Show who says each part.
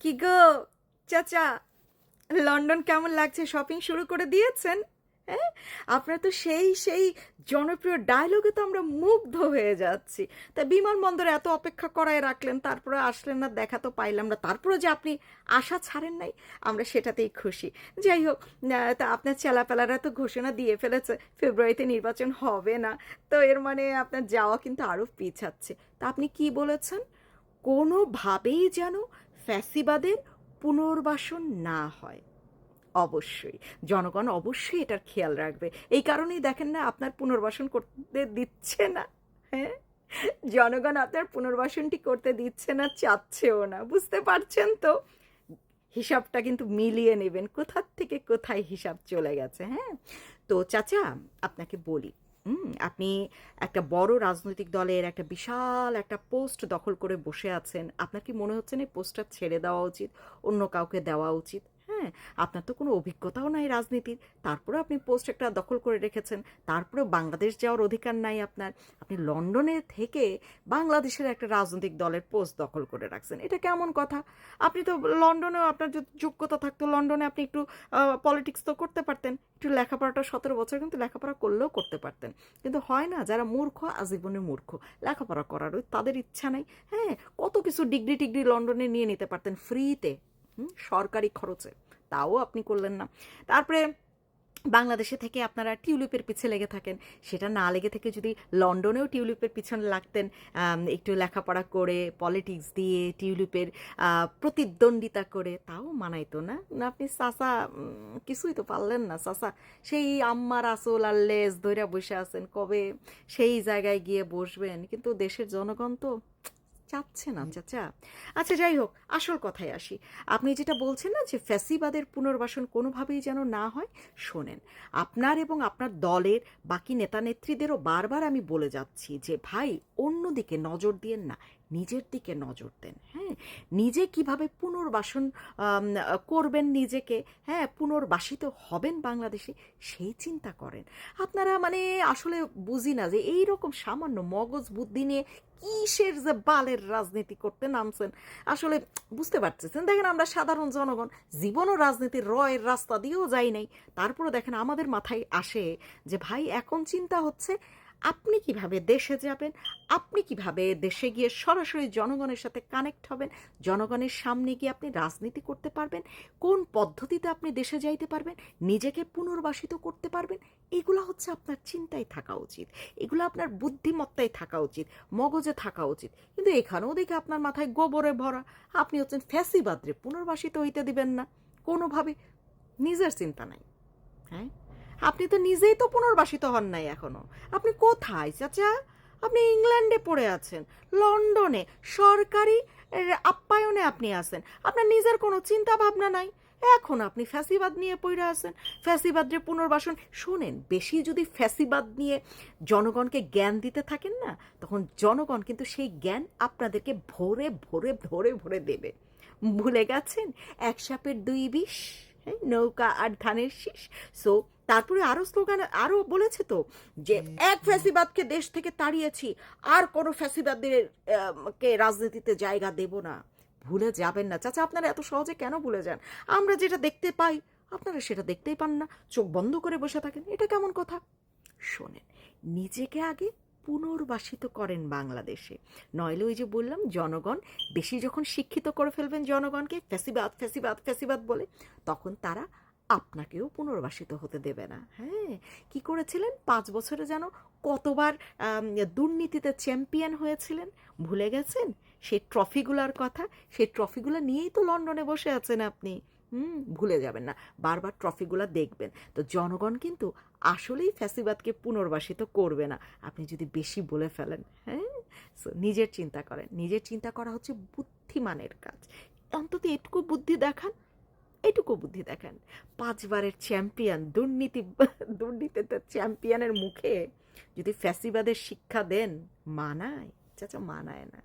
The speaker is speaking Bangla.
Speaker 1: কি গো? চাচা, লন্ডন কেমন লাগছে? শপিং শুরু করে দিয়েছেন? হ্যাঁ? আপনার তো সেই সেই জনপ্রিয় ডায়লগে তো আমরা মুগ্ধ হয়ে যাচ্ছি। তা বিমানবন্দরে এত অপেক্ষা করায় রাখলেন, তারপরে আসলেন না, দেখা তো পাইলাম না। তারপরে যে আপনি আশা ছাড়েন নাই, আমরা সেটাতেই খুশি। যাই হোক তা আপনার চেলাপেলারা তো ঘোষণা দিয়ে ফেলেছে, ফেব্রুয়ারিতে নির্বাচন হবে না। তো এর মানে আপনার যাওয়া কিন্তু আরও পিছাচ্ছে। তা আপনি কি বলেছেন? কোনোভাবেই যেন ফ্যাসিবাদের পুনর্বাসন না হয়। অবশ্যই, জনগণ অবশ্যই এটার খেয়াল রাখবে। এই কারণেই দেখেন না, আপনার পুনর্বাসন করতে দিচ্ছে না। হ্যাঁ? জনগণ আপনার পুনর্বাসনটি করতে দিচ্ছে না, চাচ্ছেও না। বুঝতে পারছেন তো? হিসাবটা কিন্তু মিলিয়ে নেবেন। কোথার থেকে কোথায় হিসাব চলে গেছে হ্যাঁ? তো চাচা, আপনাকে বলি আপনি একটা বড় রাজনৈতিক দলের একটা বিশাল একটা পোস্ট দখল করে বসে আছেন। আপনার কি মনে হচ্ছে না পোস্টটা ছেড়ে দেওয়া উচিত? অন্য কাউকে দেওয়া উচিত? হ্যাঁ আপনার তো কোনো অভিজ্ঞতাও নাই রাজনীতির। তারপরে আপনি পোস্ট একটা দখল করে রেখেছেন। তারপরে বাংলাদেশ যাওয়ার অধিকার নাই আপনার। আপনি লন্ডনে থেকে বাংলাদেশের একটা রাজনৈতিক দলের পোস্ট দখল করে রাখছেন। এটা কেমন কথা? আপনি তো লন্ডনেও আপনার যদি যোগ্যতা থাকতো, লন্ডনে আপনি একটু পলিটিক্স তো করতে পারতেন। একটু লেখাপড়াটা সতেরো বছর কিন্তু লেখাপড়া করলেও করতে পারতেন। কিন্তু হয় না, যারা মূর্খ, আজীবনে মূর্খ। লেখাপড়া করার তাদের ইচ্ছা নাই। হ্যাঁ কত কিছু ডিগ্রি টিগ্রি লন্ডনে নিয়ে নিতে পারতেন ফ্রিতে সরকারি খরচে। তাও আপনি করলেন না। তারপরে বাংলাদেশে থেকে আপনারা টিউলিপের পিছে লেগে থাকেন। সেটা না লেগে থেকে যদি লন্ডনেও টিউলিপের পিছনে লাগতেন একটু লেখাপড়া করে পলিটিক্স দিয়ে টিউলিপের প্রতিদ্বন্দ্বিতা করে তাও মানাইতো না। আপনি উম, কিছুই তো পারলেন না চাচা। সেই আম্মার আসল আর লেজ ধইরা বসে আছেন। কবে সেই জায়গায় গিয়ে বসবেন? কিন্তু দেশের জনগণ তো চাচ্ছে না, চাচা। আচ্ছা যাই হোক, আসল কথায় আসি। আপনি যেটা বলছেন না যে ফ্যাসিবাদের পুনর্বাসন কোনোভাবেই যেন না হয়, শোনেন, আপনার এবং আপনার দলের বাকি নেতা নেত্রীদেরও বারবার আমি বলে যাচ্ছি যে, ভাই, অন্যদিকে নজর দিয়েন না। নিজের দিকে নজর দেন হ্যাঁ? নিজে কীভাবে পুনর্বাসন করবেন নিজেকে হ্যাঁ? পুনর্বাসিত হবেন বাংলাদেশে, সেই চিন্তা করেন। আপনারা মানে আসলে বুঝি না যে এই রকম সামান্য মগজ বুদ্ধি নিয়ে কিসের যে বালের রাজনীতি করতে নামছেন? আসলে বুঝতে পারতেছেন? দেখেন আমরা সাধারণ জনগণ, জীবনও রাজনীতির রয়ের রাস্তা দিয়েও যাই নাই। তারপরে দেখেন আমাদের মাথায় আসে যে ভাই, এখন চিন্তা হচ্ছে আপনি কীভাবে দেশে যাবেন? আপনি কীভাবে দেশে গিয়ে সরাসরি জনগণের সাথে কানেক্ট হবেন? জনগণের সামনে গিয়ে আপনি রাজনীতি করতে পারবেন? কোন পদ্ধতিতে আপনি দেশে যাইতে পারবেন? নিজেকে পুনর্বাসিত করতে পারবেন? এগুলো হচ্ছে আপনার চিন্তায় থাকা উচিত। এগুলো আপনার বুদ্ধিমত্তায় থাকা উচিত। মগজে থাকা উচিত। কিন্তু এখানেও দেখে আপনার মাথায় গোবরে ভরা। আপনি হচ্ছেন ফ্যাসিবাদরে। পুনর্বাসিত হইতে দিবেন না। কোনোভাবে নিজের চিন্তা নাই। হ্যাঁ? আপনি তো নিজেই তো পুনর্বাসিত হন নাই এখনও। আপনি কোথায় চাচা? আপনি ইংল্যান্ডে পড়ে আছেন লন্ডনে সরকারি আপ্যায়নে আপনি আছেন। আপনার নিজের কোনো চিন্তা ভাবনা নাই। এখন আপনি ফ্যাসিবাদ নিয়ে পড়ে আছেন। ফ্যাসিবাদের পুনর্বাসন শোনেন বেশি যদি ফ্যাসিবাদ নিয়ে জনগণকে জ্ঞান দিতে থাকেন না তখন জনগণ কিন্তু সেই জ্ঞান আপনাদেরকে ভরে ভরে ভরে ভরে দেবে। ভুলে গেছেন? এক সাপের দুই বিষ হ্যাঁ, নৌকা আর ধানের শীষ। সো তারপরে আরও স্লোগান আরও বলেছে তো যে এক ফ্যাসিবাদকে দেশ থেকে তাড়িয়েছি আর কোনো ফ্যাসিবাদের কে রাজনীতিতে জায়গা দেব না। ভুলে যাবেন না। চাচা আপনারা এত সহজে কেন ভুলে যান? আমরা যেটা দেখতে পাই আপনারা সেটা দেখতেই পান না। চোখ বন্ধ করে বসে থাকেন। এটা কেমন কথা? শোনেন নিজেকে আগে পুনর্বাসিত করেন বাংলাদেশে। নইলে ওই যে বললাম জনগণ বেশি যখন শিক্ষিত করে ফেলবেন জনগণকে ফ্যাসিবাদ ফ্যাসিবাদ ফ্যাসিবাদ বলে তখন তারা আপনাকেও পুনর্বাসিত হতে দেবে না। হ্যাঁ কি করেছিলেন? পাঁচ বছরে যেন কতবার দুর্নীতিতে চ্যাম্পিয়ন হয়েছিলেন। ভুলে গেছেন? সেই ট্রফিগুলার কথা সেই ট্রফিগুলো নিয়েই তো লন্ডনে বসে আছেন আপনি। হুম ভুলে যাবেন না। বারবার ট্রফিগুলো দেখবেন। তো জনগণ কিন্তু আসলেই ফ্যাসিবাদকে পুনর্বাসিত করবে না। আপনি যদি বেশি বলে ফেলেন হ্যাঁ? So, নিজের চিন্তা করেন। নিজের চিন্তা করা হচ্ছে বুদ্ধিমানের কাজ। অন্তত এটুকু বুদ্ধি দেখান। এটুকু বুদ্ধি দেখেন। পাঁচবারের চ্যাম্পিয়ন, দুর্নীতি, দুর্নীতিতে চ্যাম্পিয়নের মুখে যদি ফ্যাসিবাদের শিক্ষা দেন, মানায়? চাচা, মানায় না।